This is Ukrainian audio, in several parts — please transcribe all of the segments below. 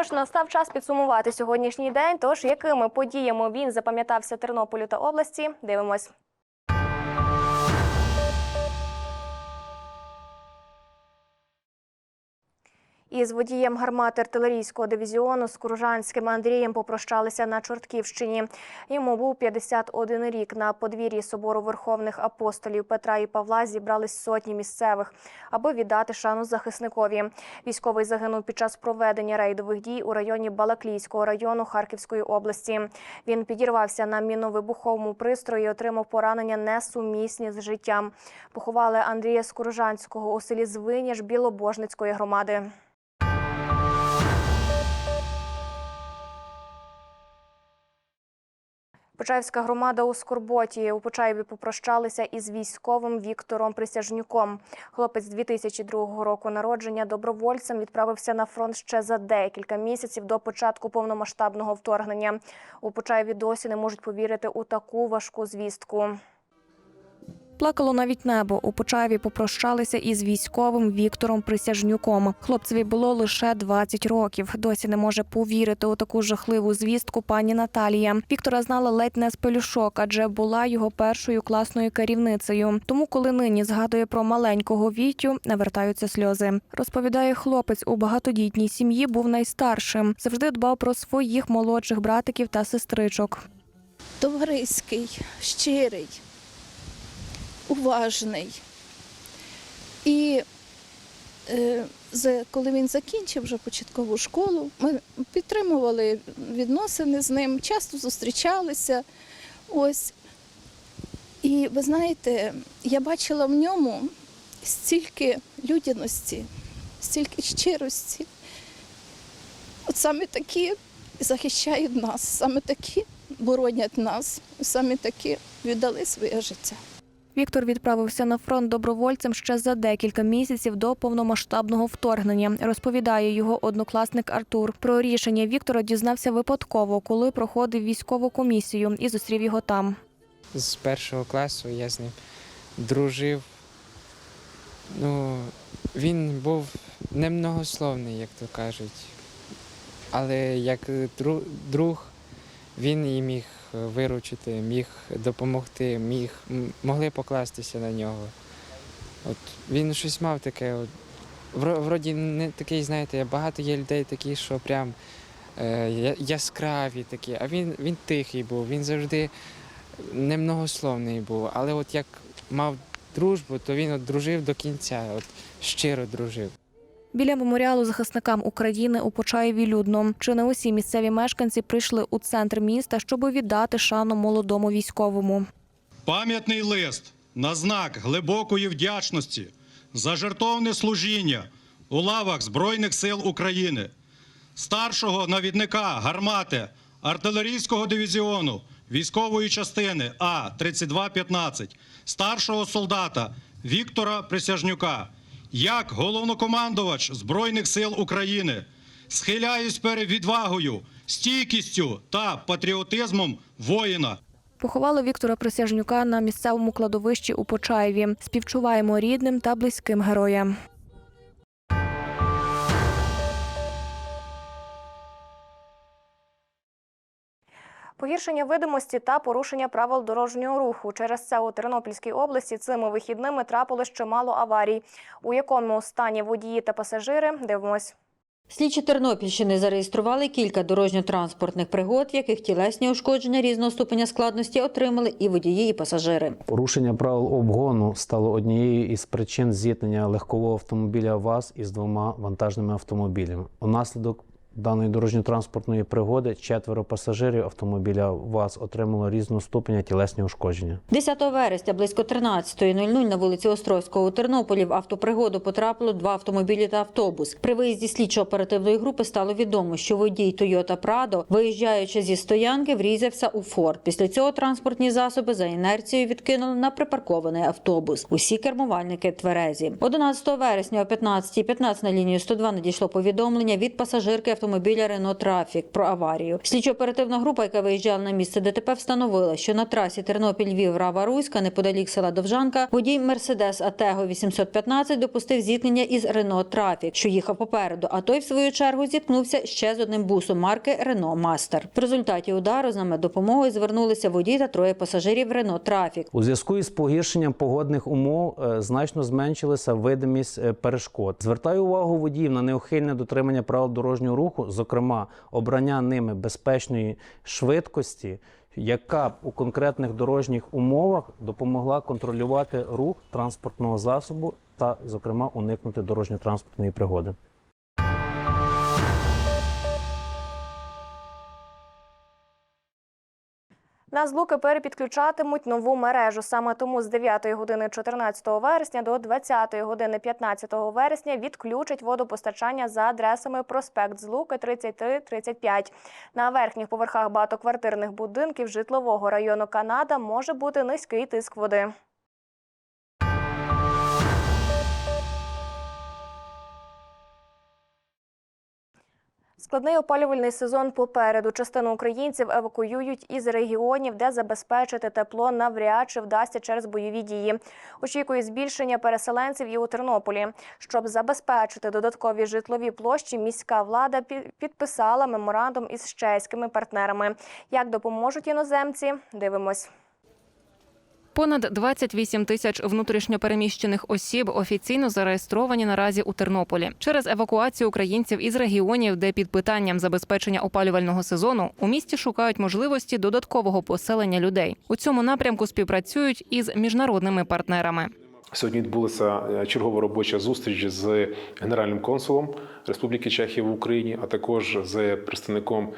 Що ж, настав час підсумувати сьогоднішній день. Тож якими подіями він запам'ятався Тернополю та області? Дивимось. Із водієм гармати артилерійського дивізіону з Куружанським Андрієм попрощалися на Чортківщині. Йому був 51 рік. На подвір'ї собору Верховних апостолів Петра і Павла зібрались сотні місцевих, аби віддати шану захисникові. Військовий загинув під час проведення рейдових дій у районі Балаклійського району Харківської області. Він підірвався на міновибуховому пристрої і отримав поранення несумісні з життям. Поховали Андрія Скорожанського у селі Звиніж Білобожницької громади. Почаївська громада у Скорботі у Почаєві попрощалися із військовим Віктором Присяжнюком. Хлопець 2002 року народження добровольцем відправився на фронт ще за декілька місяців до початку повномасштабного вторгнення. У Почаєві досі не можуть повірити у таку важку звістку. Плакало навіть небо. У Почаєві попрощалися із військовим Віктором Присяжнюком. Хлопцеві було лише 20 років. Досі не може повірити у таку жахливу звістку пані Наталія. Віктора знала ледь не з пелюшок, адже була його першою класною керівницею. Тому, коли нині згадує про маленького Вітю, навертаються сльози. Розповідає хлопець у багатодітній сім'ї був найстаршим. Завжди дбав про своїх молодших братиків та сестричок. товариський, щирий, уважний. І е, коли він закінчив вже початкову школу, ми підтримували відносини з ним, часто зустрічалися. Ось. І ви знаєте, я бачила в ньому стільки людяності, стільки щирості. От саме такі захищають нас, саме такі боронять нас, саме такі віддали своє життя. Віктор відправився на фронт добровольцем ще за декілька місяців до повномасштабного вторгнення. Розповідає його однокласник Артур. Про рішення Віктора дізнався випадково, коли проходив військову комісію і зустрів його там. з першого класу я з ним дружив. Ну, він був немногословний, як то кажуть. Але як друг він і міг виручити, міг допомогти, міг, могли покластися на нього. От він щось мав таке. От, вроді не такий, знаєте, багато є людей такі, що прям е, яскраві такі, а він, він тихий був, він завжди немногословний був, але от як мав дружбу, то він от дружив до кінця, от щиро дружив. Біля меморіалу захисникам України у Почаєві людно. Чи не усі місцеві мешканці прийшли у центр міста, щоб віддати шану молодому військовому. Пам'ятний лист на знак глибокої вдячності за жертовне служіння у лавах Збройних сил України, старшого навідника гармати артилерійського дивізіону військової частини А-3215, старшого солдата Віктора Присяжнюка, як головнокомандувач Збройних сил України, схиляюсь перед відвагою, стійкістю та патріотизмом воїна. Поховали Віктора Присяжнюка на місцевому кладовищі у Почаєві. Співчуваємо рідним та близьким героям. Погіршення видимості та порушення правил дорожнього руху. Через це у Тернопільській області цими вихідними трапилось чимало аварій. У якому стані водії та пасажири дивимось. Слідчі Тернопільщини зареєстрували кілька дорожньо-транспортних пригод, в яких тілесні ушкодження різного ступеня складності отримали і водії, і пасажири. Порушення правил обгону стало однією із причин зіткнення легкового автомобіля ВАЗ із двома вантажними автомобілями. Унаслідок даної дорожньо-транспортної пригоди четверо пасажирів автомобіля ВАЗ отримало різного ступеня тілесні ушкодження. 10 вересня близько 13.00 на вулиці Острозького у Тернополі в автопригоду потрапило два автомобілі та автобус. При виїзді слідчо-оперативної групи стало відомо, що водій Toyota Prado, виїжджаючи зі стоянки, врізався у форт. Після цього транспортні засоби за інерцією відкинули на припаркований автобус. Усі кермувальники тверезі. 11 вересня о 15.15 на лінію 102 надійшло повідомлення від пасажирки автомобіля Рено Трафік про аварію. Слідчо-оперативна група, яка виїжджала на місце ДТП, встановила, що на трасі Тернопіль-Львів Рава Руська, неподалік села Довжанка, водій Мерседес Атего 815 допустив зіткнення із Рено Трафік, що їхав попереду. А той, в свою чергу, зіткнувся ще з одним бусом марки Рено Мастер. В результаті удару з допомогою звернулися водій та троє пасажирів Рено Трафік. У зв'язку із погіршенням погодних умов е, значно зменшилася видимість е, перешкод. Звертаю увагу водіїв на неухильне дотримання правил дорожнього руху, зокрема обрання ними безпечної швидкості, яка б у конкретних дорожніх умовах допомогла контролювати рух транспортного засобу та, зокрема, уникнути дорожньо-транспортної пригоди. На злуки перепідключатимуть нову мережу. Саме тому з 9 години 14 вересня до 20 години 15 вересня відключать водопостачання за адресами проспект Злуки 33-35. На верхніх поверхах багатоквартирних будинків житлового району Канада може бути низький тиск води. Складний опалювальний сезон попереду. Частину українців евакуюють із регіонів, де забезпечити тепло навряд чи вдасться через бойові дії. Очікує збільшення переселенців і у Тернополі. Щоб забезпечити додаткові житлові площі, міська влада пі- підписала меморандум із чеськими партнерами. Як допоможуть іноземці? Дивимось. Понад 28 тисяч внутрішньопереміщених осіб офіційно зареєстровані наразі у Тернополі. Через евакуацію українців із регіонів, де під питанням забезпечення опалювального сезону у місті шукають можливості додаткового поселення людей. У цьому напрямку співпрацюють із міжнародними партнерами. Сьогодні відбулася е, чергова робоча зустріч з генеральним консулом Республіки Чехія в Україні, а також з представником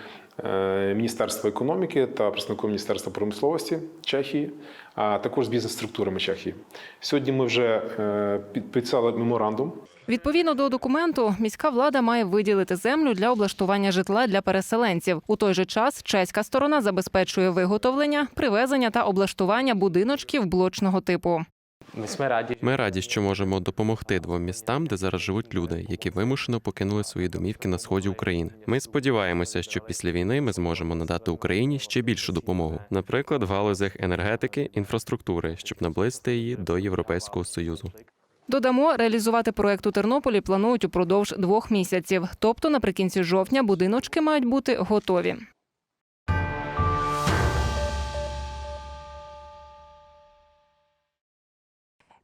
Міністерства економіки та представником Міністерства промисловості Чехії, а також з бізнес-структурами Чехії. Сьогодні ми вже е, підписали меморандум Відповідно до документу, міська влада має виділити землю для облаштування житла для переселенців. У той же час чеська сторона забезпечує виготовлення, привезення та облаштування будиночків блочного типу. Ми раді, що можемо допомогти двом містам, де зараз живуть люди, які вимушено покинули свої домівки на сході України. Ми сподіваємося, що після війни ми зможемо надати Україні ще більшу допомогу, наприклад, в галузях енергетики, інфраструктури, щоб наблизити її до Європейського союзу. Додамо, реалізувати проект у Тернополі планують упродовж двох місяців. Тобто, наприкінці жовтня будиночки мають бути готові.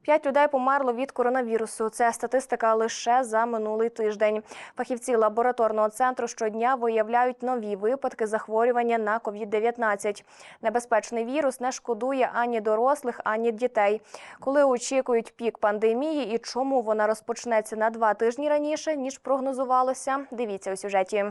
П'ять людей померло від коронавірусу. Це статистика лише за минулий тиждень. Фахівці лабораторного центру щодня виявляють нові випадки захворювання на COVID-19. Небезпечний вірус не шкодує ані дорослих, ані дітей. Коли очікують пік пандемії і чому вона розпочнеться на два тижні раніше ніж прогнозувалося, дивіться у сюжеті.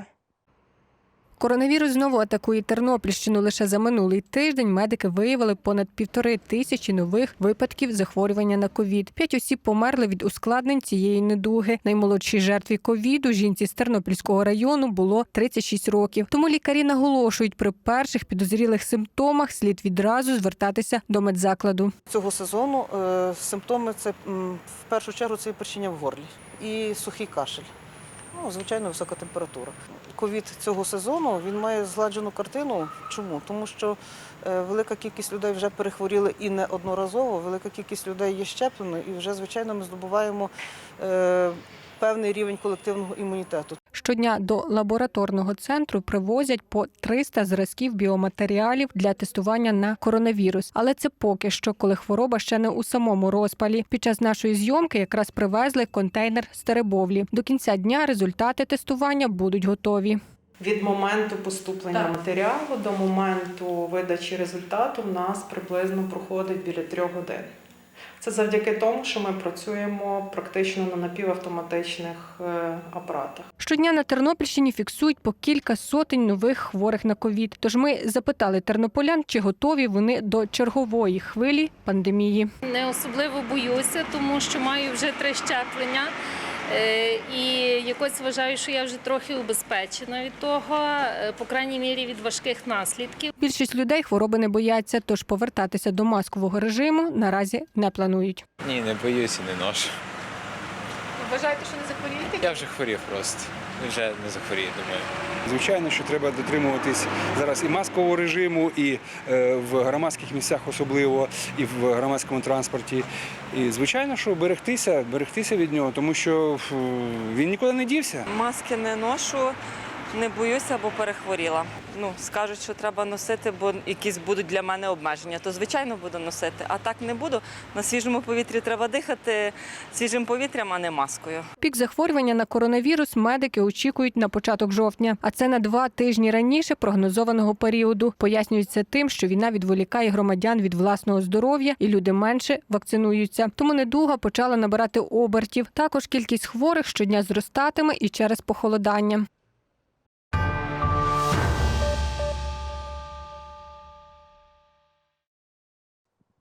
Коронавірус знову атакує Тернопільщину. Лише за минулий тиждень медики виявили понад півтори тисячі нових випадків захворювання на ковід. П'ять осіб померли від ускладнень цієї недуги. Наймолодшій жертві ковіду жінці з Тернопільського району було 36 років. Тому лікарі наголошують, при перших підозрілих симптомах слід відразу звертатися до медзакладу. Цього сезону е, симптоми це в першу чергу це першіння в горлі і сухий кашель. Ну, звичайно, висока температура. Ковід цього сезону він має згладжену картину. Чому? Тому що е, велика кількість людей вже перехворіли і не одноразово, велика кількість людей є щеплено, і вже, звичайно, ми здобуваємо е, певний рівень колективного імунітету. Щодня до лабораторного центру привозять по 300 зразків біоматеріалів для тестування на коронавірус. Але це поки що, коли хвороба ще не у самому розпалі. Під час нашої зйомки якраз привезли контейнер з Теребовлі. До кінця дня результати тестування будуть готові. Від моменту поступлення матеріалу до моменту видачі результату в нас приблизно проходить біля трьох годин. Це завдяки тому, що ми працюємо практично на напівавтоматичних е, апаратах. Щодня на Тернопільщині фіксують по кілька сотень нових хворих на ковід. Тож ми запитали тернополян, чи готові вони до чергової хвилі пандемії. Не особливо боюся, тому що маю вже три щеплення. Е, І якось вважаю, що я вже трохи убезпечена від того, е, по крайній мірі від важких наслідків. Більшість людей хвороби не бояться, тож повертатися до маскового режиму наразі не планують. ні, не боюся, не ношу. Вважаєте, що не захворієте? Я вже хворів просто. Вже не захворіє, думаю. Звичайно, що треба дотримуватись зараз і маскового режиму, і е, в громадських місцях особливо, і в громадському транспорті. І звичайно, що берегтися, берегтися від нього, тому що він нікуди не дівся. Маски не ношу, не боюся, бо перехворіла. Ну, скажуть, що треба носити, бо якісь будуть для мене обмеження, то звичайно буду носити. А так не буду. На свіжому повітрі треба дихати свіжим повітрям, а не маскою. Пік захворювання на коронавірус медики очікують на початок жовтня, а це на два тижні раніше прогнозованого періоду. Пояснюється тим, що війна відволікає громадян від власного здоров'я і люди менше вакцинуються. Тому недуга почала набирати обертів. Також кількість хворих щодня зростатиме і через похолодання.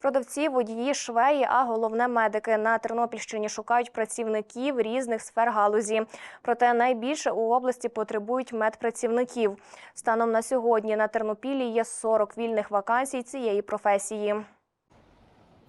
Продавці, водії, швеї, а головне медики на Тернопільщині шукають працівників різних сфер галузі. Проте найбільше у області потребують медпрацівників. Станом на сьогодні на Тернопілі є 40 вільних вакансій цієї професії.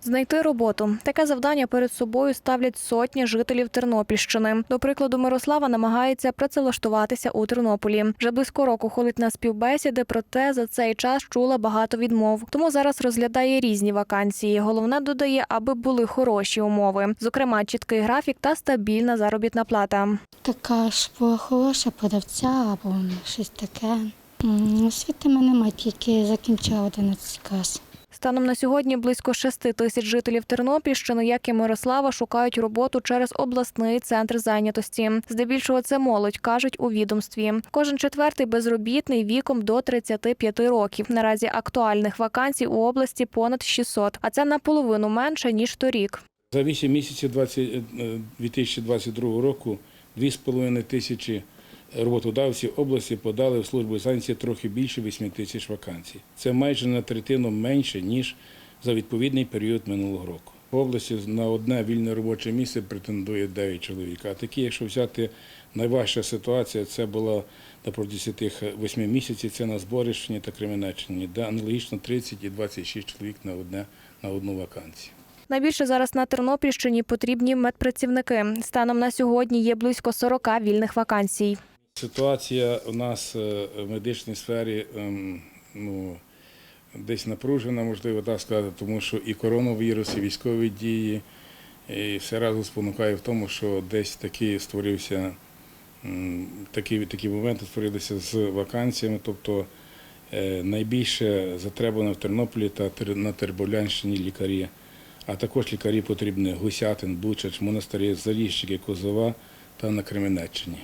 Знайти роботу таке завдання перед собою ставлять сотні жителів Тернопільщини. До прикладу, Мирослава намагається працевлаштуватися у Тернополі. Вже близько року ходить на співбесіди, проте за цей час чула багато відмов. Тому зараз розглядає різні вакансії. Головне додає, аби були хороші умови, зокрема, чіткий графік та стабільна заробітна плата. Така ж хороша продавця або щось таке. Освіти мене немає, тільки закінчила 11 клас. Станом на сьогодні близько 6 тисяч жителів Тернопільщини, як і Мирослава, шукають роботу через обласний центр зайнятості. Здебільшого це молодь, кажуть у відомстві. Кожен четвертий безробітний віком до 35 років. Наразі актуальних вакансій у області понад 600, а це наполовину менше ніж торік. За 8 місяців 20, е, 2022 року 2,5 тисячі роботодавців області подали в службу зайнятості трохи більше 8 тисяч вакансій. Це майже на третину менше, ніж за відповідний період минулого року. В області на одне вільне робоче місце претендує 9 чоловік. А такі, якщо взяти найважча ситуація, це була протязі тих 8 місяців, це на Зборищині та Кременеччині, де аналогічно 30 і 26 чоловік на одне на одну вакансію. Найбільше зараз на Тернопільщині потрібні медпрацівники. Станом на сьогодні є близько 40 вільних вакансій. Ситуація у нас е, в медичній сфері ем, ну, десь напружена, можливо так сказати, тому що і коронавірус, і військові дії, і все разом спонукає в тому, що десь такий створився такі, такі моменти створилися з вакансіями. Тобто е, найбільше затребувано в Тернополі та на Терболянщині лікарі, а також лікарі потрібні Гусятин, Бучач, Монастирі, Заліщики, Козова та на Кременеччині.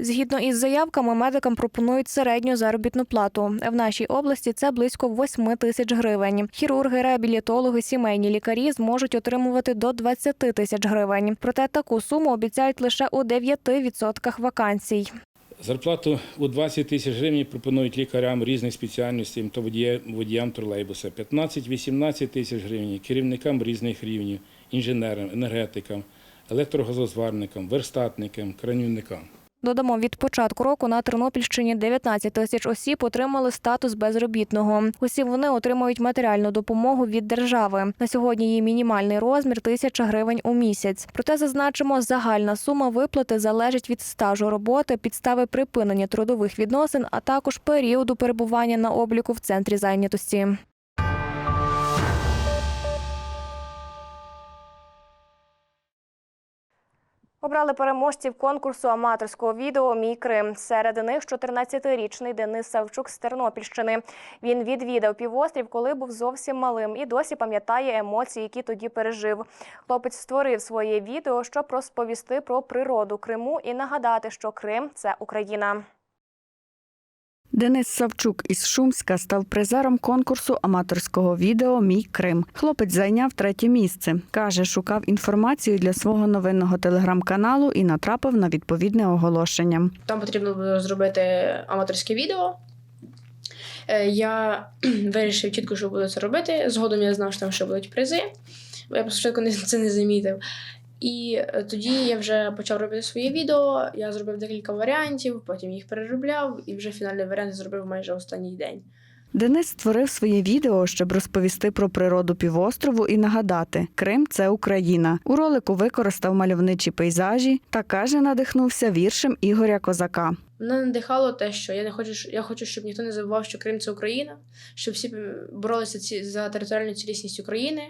Згідно із заявками, медикам пропонують середню заробітну плату. В нашій області це близько 8 тисяч гривень. Хірурги, реабілітологи, сімейні лікарі зможуть отримувати до 20 тисяч гривень. Проте таку суму обіцяють лише у 9% вакансій. Зарплату у 20 тисяч гривень пропонують лікарям різних спеціальностей водія- водіям тролейбуса. 15-18 тисяч гривень керівникам різних рівнів, інженерам, енергетикам, електрогазозварникам, верстатникам, кранівникам. Додамо, від початку року на Тернопільщині 19 тисяч осіб отримали статус безробітного. Усі вони отримують матеріальну допомогу від держави. На сьогодні її мінімальний розмір тисяча гривень у місяць. Проте зазначимо, загальна сума виплати залежить від стажу роботи, підстави припинення трудових відносин, а також періоду перебування на обліку в центрі зайнятості. Обрали переможців конкурсу аматорського відео Мій Крим. Серед них 14-річний Денис Савчук з Тернопільщини. Він відвідав півострів, коли був зовсім малим, і досі пам'ятає емоції, які тоді пережив. Хлопець створив своє відео, щоб розповісти про природу Криму і нагадати, що Крим це Україна. Денис Савчук із Шумська став призером конкурсу аматорського відео Мій Крим. Хлопець зайняв третє місце. Каже, шукав інформацію для свого новинного телеграм-каналу і натрапив на відповідне оголошення. Там потрібно було зробити аматорське відео. Е, Я вирішив чітко, що буду це робити. Згодом я знав, що там ще будуть призи. Я спочатку це не замітив. І е, тоді я вже почав робити своє відео. Я зробив декілька варіантів, потім їх переробляв, і вже фінальний варіант зробив майже останній день. Денис створив своє відео, щоб розповісти про природу півострову і нагадати: Крим це Україна. У ролику використав мальовничі пейзажі та каже, надихнувся віршем Ігоря Козака. Мене надихало те, що я не хочу, я хочу, щоб ніхто не забував, що Крим це Україна, щоб всі боролися ці за територіальну цілісність України,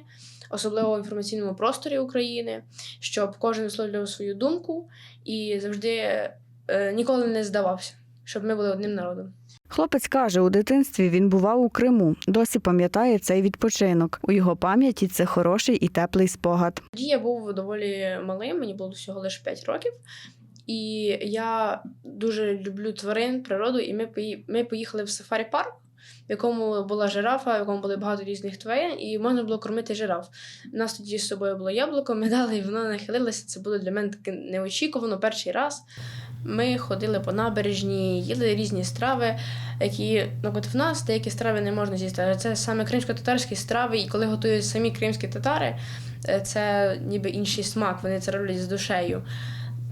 особливо в інформаційному просторі України, щоб кожен висловлював свою думку і завжди е, ніколи не здавався, щоб ми були одним народом. Хлопець каже, у дитинстві він бував у Криму. Досі пам'ятає цей відпочинок. У його пам'яті це хороший і теплий спогад. Тоді я був доволі малим, мені було всього лише 5 років. І я дуже люблю тварин, природу, і ми, поїхали в сафарі-парк, в якому була жирафа, в якому були багато різних тварин, і можна було кормити жираф. У нас тоді з собою було яблуко, ми дали, і воно нахилилося. Це було для мене таке неочікувано перший раз. Ми ходили по набережні, їли різні страви, які ну, от в нас деякі страви не можна з'їсти. Це саме кримсько-татарські страви, і коли готують самі кримські татари, е, це ніби інший смак, вони це роблять з душею.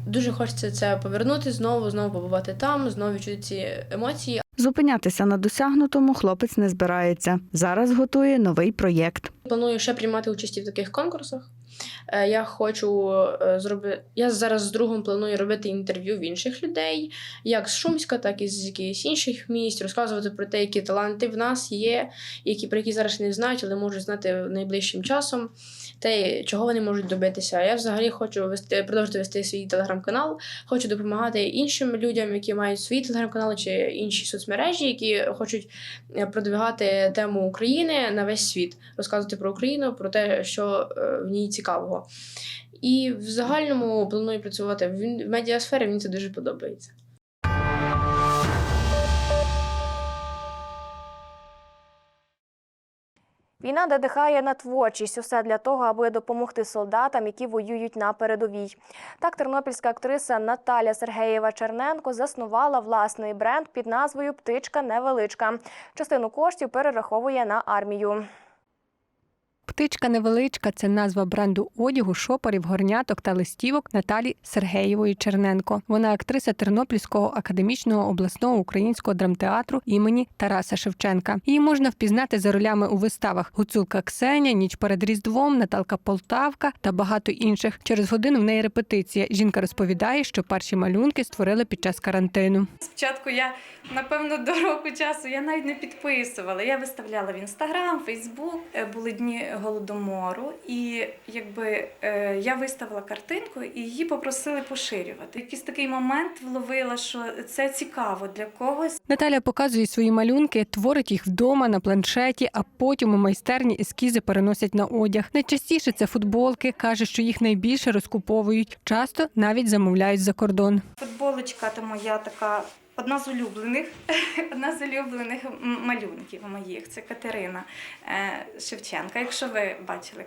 Дуже хочеться це повернути знову, знову побувати там, знову відчути ці емоції. Зупинятися на досягнутому хлопець не збирається. Зараз готує новий проєкт. Планую ще приймати участь в таких конкурсах. Е, Я хочу зробити. Я зараз з другом планую робити інтерв'ю в інших людей, як з Шумська, так і з якихось інших місць, розказувати про те, які таланти в нас є, які про які зараз не знають, але можуть знати найближчим часом. Те, чого вони можуть добитися. Я взагалі хочу вести продовжити вести свій телеграм-канал. Хочу допомагати іншим людям, які мають свої телеграм-канали чи інші соцмережі, які хочуть е, продвигати тему України на весь світ, розказувати про Україну, про те, що е, в ній цікавого. І в загальному планую працювати в медіасфері, мені це дуже подобається. Війна надихає на творчість усе для того, аби допомогти солдатам, які воюють на передовій. Так, тернопільська актриса Наталя Сергеєва Черненко заснувала власний бренд під назвою Птичка невеличка. Частину коштів перераховує на армію. Птичка невеличка це назва бренду одягу, шопорів, горняток та листівок Наталі Сергеєвої Черненко. Вона актриса Тернопільського академічного обласного українського драмтеатру імені Тараса Шевченка. Її можна впізнати за ролями у виставах Гуцулка Ксеня, Ніч перед Різдвом, Наталка Полтавка та багато інших. Через годину в неї репетиція. Жінка розповідає, що перші малюнки створили під час карантину. Спочатку я, напевно, до року часу я навіть не підписувала. Я виставляла в інстаграм, Фейсбук, Е, були дні голодомору, і якби е, я виставила картинку і її попросили поширювати. Якийсь такий момент вловила, що це цікаво для когось. Наталя показує свої малюнки, творить їх вдома на планшеті, а потім у майстерні ескізи переносять на одяг. Найчастіше це футболки. каже, що їх найбільше розкуповують. Часто навіть замовляють за кордон. Футболочка то моя така. Одна з улюблених, одна з улюблених малюнків моїх це Катерина е, Шевченка. Якщо ви бачили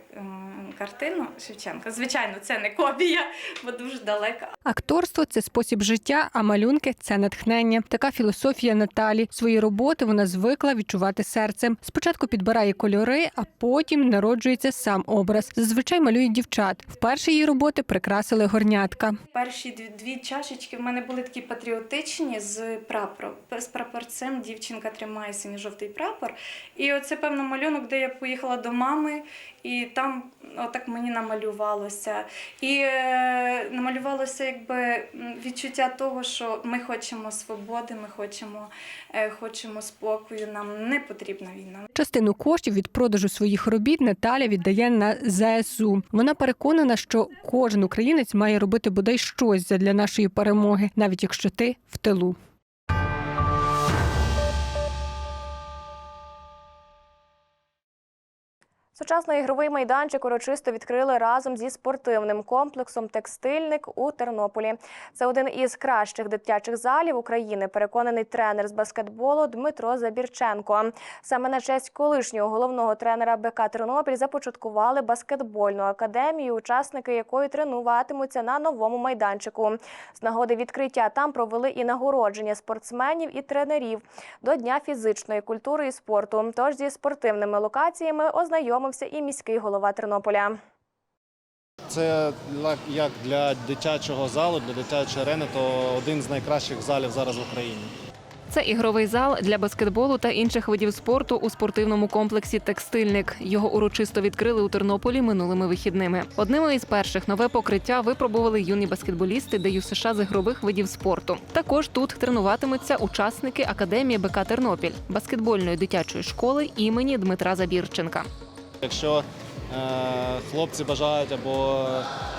картину Шевченка, звичайно, це не копія, бо дуже далека. Акторство це спосіб життя, а малюнки це натхнення. Така філософія Наталі. Свої роботи вона звикла відчувати серцем. Спочатку підбирає кольори, а потім народжується сам образ. Зазвичай малює дівчат. Вперше її роботи прикрасили горнятка. Перші дві, чашечки в мене були такі патріотичні з прапором. З прапорцем дівчинка тримає синьо-жовтий прапор. І оце певно малюнок, де я поїхала до мами, і там отак мені намалювалося. І е, намалювалося якби відчуття того, що ми хочемо свободи, ми хочемо, е, хочемо спокою. Нам не потрібна війна. Частину коштів від продажу своїх робіт Наталя віддає на ЗСУ. Вона переконана, що кожен українець має робити бодай щось для нашої перемоги, навіть якщо ти в тилу. Сучасний ігровий майданчик урочисто відкрили разом зі спортивним комплексом Текстильник у Тернополі. Це один із кращих дитячих залів України. Переконаний тренер з баскетболу Дмитро Забірченко. Саме на честь колишнього головного тренера БК Тернопіль започаткували баскетбольну академію, учасники якої тренуватимуться на новому майданчику. З нагоди відкриття там провели і нагородження спортсменів і тренерів до Дня фізичної культури і спорту. Тож зі спортивними локаціями ознайомився і міський голова Тернополя. Це як для дитячого залу, для дитячої арени, то один з найкращих залів зараз в Україні. Це ігровий зал для баскетболу та інших видів спорту у спортивному комплексі Текстильник. Його урочисто відкрили у Тернополі минулими вихідними. Одними із перших нове покриття випробували юні баскетболісти ДЮСШ з ігрових видів спорту. Також тут тренуватимуться учасники академії БК Тернопіль баскетбольної дитячої школи імені Дмитра Забірченка. Якщо е, хлопці бажають або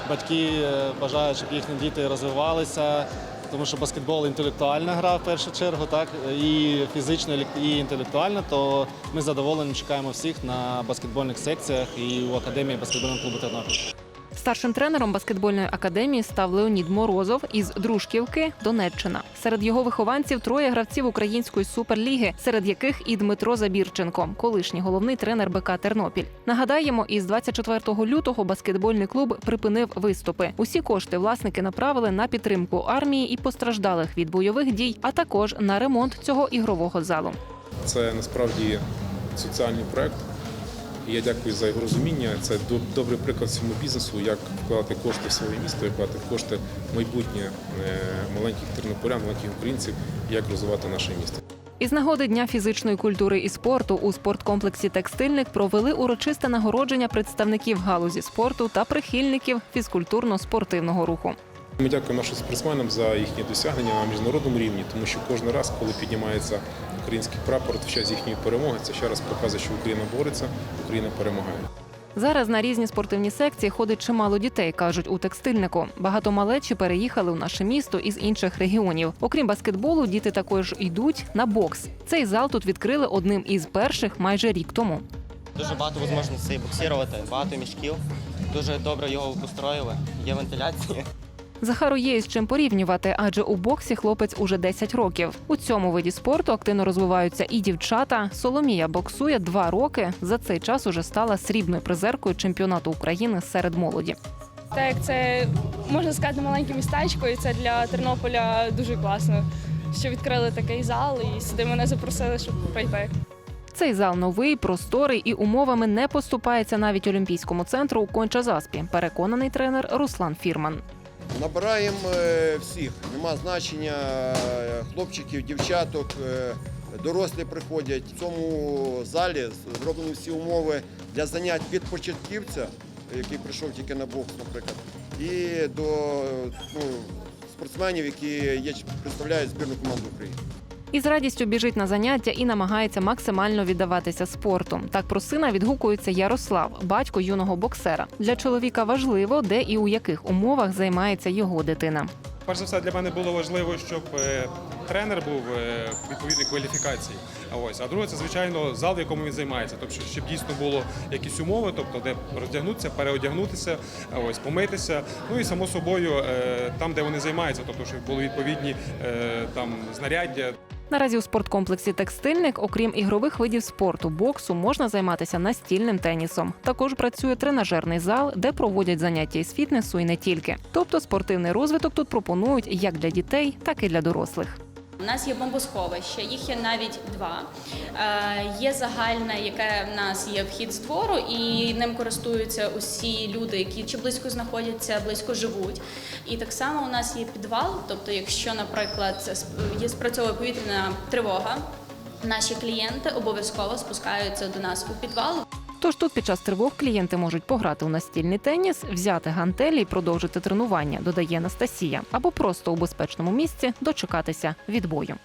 батьки е, бажають, щоб їхні діти розвивалися, тому що баскетбол інтелектуальна гра в першу чергу, так і фізично, і інтелектуально, то ми задоволені чекаємо всіх на баскетбольних секціях і у академії баскетбольного клубу Тернопіль. Старшим тренером баскетбольної академії став Леонід Морозов із Дружківки, Донеччина. Серед його вихованців троє гравців української суперліги, серед яких і Дмитро Забірченко, колишній головний тренер БК Тернопіль. Нагадаємо, із 24 лютого баскетбольний клуб припинив виступи. Усі кошти власники направили на підтримку армії і постраждалих від бойових дій, а також на ремонт цього ігрового залу. Це насправді соціальний проект. І я дякую за його розуміння. Це до- добрий приклад цьому бізнесу, як вкладати кошти в своє місто, як вкладати кошти в майбутнє е, маленьких тернополян, маленьких українців, як розвивати наше місто. Із нагоди Дня фізичної культури і спорту у спорткомплексі Текстильник провели урочисте нагородження представників галузі спорту та прихильників фізкультурно-спортивного руху. Ми дякуємо нашим спортсменам за їхні досягнення на міжнародному рівні, тому що кожен раз, коли піднімається український прапор в час їхньої перемоги, це ще раз показує, що Україна бореться, Україна перемагає. Зараз на різні спортивні секції ходить чимало дітей, кажуть у текстильнику. Багато малечі переїхали у наше місто із інших регіонів. Окрім баскетболу, діти також йдуть на бокс. Цей зал тут відкрили одним із перших майже рік тому. Дуже багато можливостей боксувати, багато мішків. Дуже добре його устроїли. Є вентиляція. Захару є із чим порівнювати, адже у боксі хлопець уже 10 років. У цьому виді спорту активно розвиваються і дівчата. Соломія боксує два роки. За цей час уже стала срібною призеркою чемпіонату України серед молоді. Так як це можна сказати маленьке містечко, і це для Тернополя дуже класно, що відкрили такий зал і сюди мене запросили, щоб прийти. Цей зал новий, просторий і умовами не поступається навіть Олімпійському центру у Конча-Заспі. Переконаний тренер Руслан Фірман. Набираємо е, всіх, нема значення е, хлопчиків, дівчаток, е, дорослі приходять. В цьому залі зроблені всі умови для занять від початківця, який прийшов тільки на бокс, наприклад, і до ну, спортсменів, які є, представляють збірну команду України. І з радістю біжить на заняття і намагається максимально віддаватися спорту. Так про сина відгукується Ярослав, батько юного боксера. Для чоловіка важливо, де і у яких умовах займається його дитина. Перш за все, для мене було важливо, щоб е, тренер був е, відповідної кваліфікації. Ось, а друге, це звичайно зал, в якому він займається. Тобто, щоб дійсно було якісь умови, тобто де роздягнутися, переодягнутися, ось помитися. Ну і само собою, е, там, де вони займаються, тобто, щоб були відповідні е, там знаряддя. Наразі у спорткомплексі Текстильник, окрім ігрових видів спорту, боксу, можна займатися настільним тенісом. Також працює тренажерний зал, де проводять заняття із фітнесу і не тільки. Тобто спортивний розвиток тут пропонують як для дітей, так і для дорослих. У нас є бомбосховище, їх є навіть два. Е, Є загальне, яке в нас є вхід з двору, і ним користуються усі люди, які чи близько знаходяться, близько живуть. І так само у нас є підвал. Тобто, якщо, наприклад, є спрацьовує повітряна тривога, наші клієнти обов'язково спускаються до нас у підвал. Тож тут під час тривог клієнти можуть пограти у настільний теніс, взяти гантелі і продовжити тренування, додає Анастасія, або просто у безпечному місці дочекатися відбою.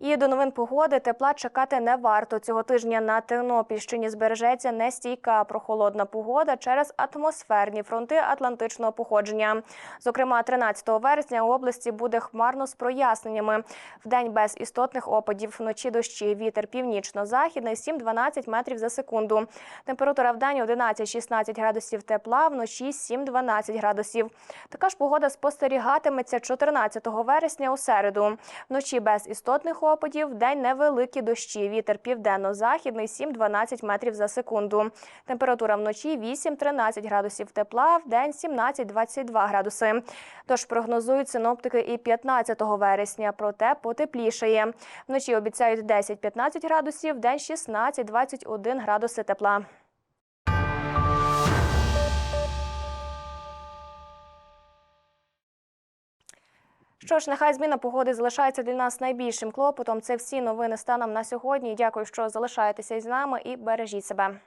І до новин погоди тепла чекати не варто. Цього тижня на Тернопільщині збережеться нестійка прохолодна погода через атмосферні фронти атлантичного походження. Зокрема, 13 вересня у області буде хмарно з проясненнями. Вдень без істотних опадів, вночі дощі, вітер північно-західний 7-12 метрів за секунду. Температура вдень 11-16 градусів тепла, вночі 7-12 градусів. Така ж погода спостерігатиметься 14 вересня у середу. Вночі без істотних опадів, вдень невеликі дощі. Вітер південно-західний 7-12 метрів за секунду. Температура вночі 8-13 градусів тепла, вдень 17-22 градуси. Тож прогнозують синоптики і 15 вересня, проте потеплішає. Вночі обіцяють 10-15 градусів, вдень 16-21 градуси тепла. Що ж, нехай зміна погоди залишається для нас найбільшим клопотом. Це всі новини станом на сьогодні. Дякую, що залишаєтеся із нами і бережіть себе.